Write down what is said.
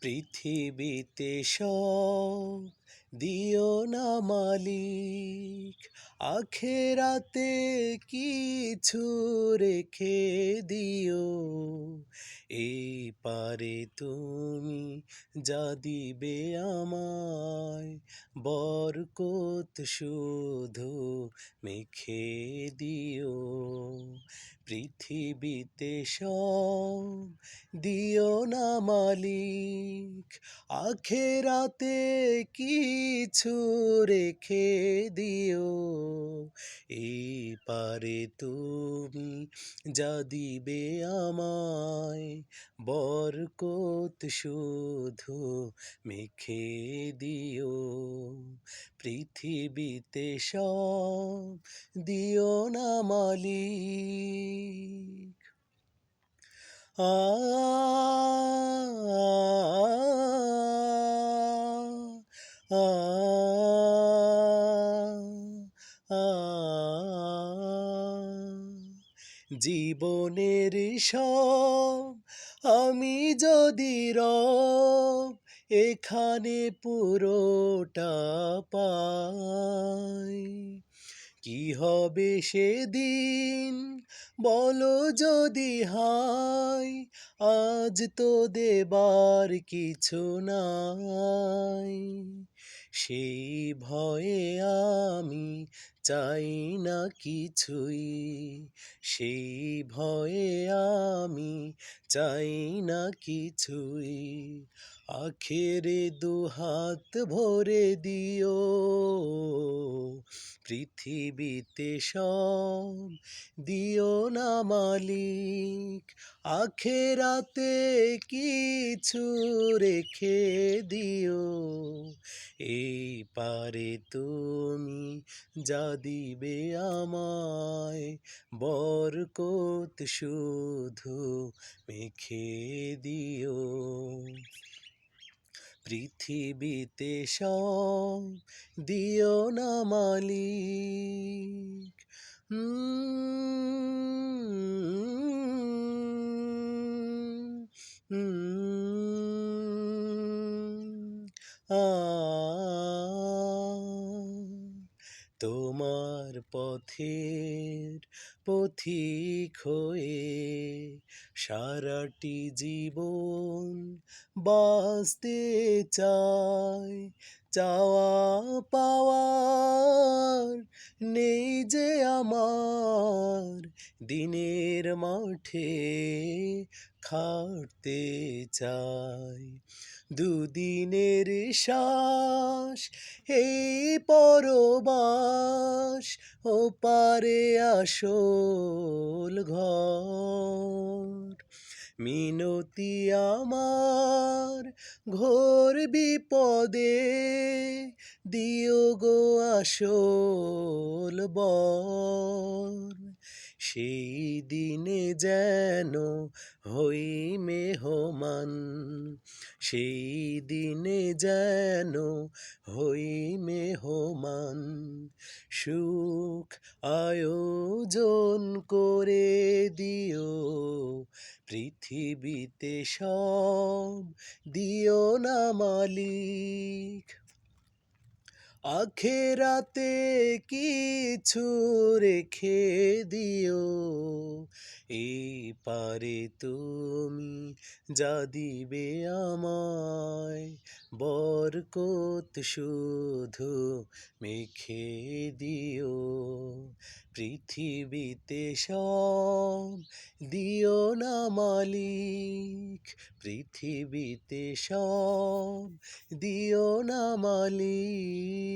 পৃথিবীতে সব দিও না মালিক। আখেরাতে কিছু রেখে দিও। এই পারে তুমি যা দিবে আমায়, বরকত শুধু মেখে দিও। পৃথিবীতে সব, দিও না মালিক। আখেরাতে কিছু রেখে দিও। এই পারে তুমি যা দিবে আমায়, বরকত শুধু মেখে দিও। পৃথিবীতে সব দিও না মালিক আ জীবনের সব আমি যদি রব এখানে পুরোটা পাই। কি হবে সেদিন বলো যদি হাই, আজ তো দেবার কিছু নাই। সেই ভয়ে আমি চাই না কিছুই। সেই ভয়ে আমি চাই না কিছুই। আখেরে দুহাত ভরে দিও। পৃথিবীতে সব দিও না মালিক। আখেরাতে কিছু রেখে দিও। পারে তুমি যা দিবে আমায় বরকত শুধু মেখে দিও। পৃথিবীতে সব দিও না মালিক। হুম উম, তোমার পথের পথিক হয়ে সারাটি জীবন বাঁচতে চাই। চাওয়া পাওয়ার নেই যে আমার, দিনের মাঠে খাটতে চাই। দুদিনের শ্বাস এই পরবাস, ও পারে আসল ঘর। মিনতি আমার ঘোর বিপদে, দিও গো আসল বর। সেই দিনে যেন হই মেহমান, সেই দিনে যেন হই মেহমান। সুখ আয়োজন করে দিও, পৃথিবীতে সব দিও না মালিক। আখেরাতে কিছু রেখে দিও। এই পারে তুমি যা দিবে আমায় বরকত শুধু মেখে দিও পৃথিবীতে সব দিও না মালিক পৃথিবীতে সব দিও না মালিক।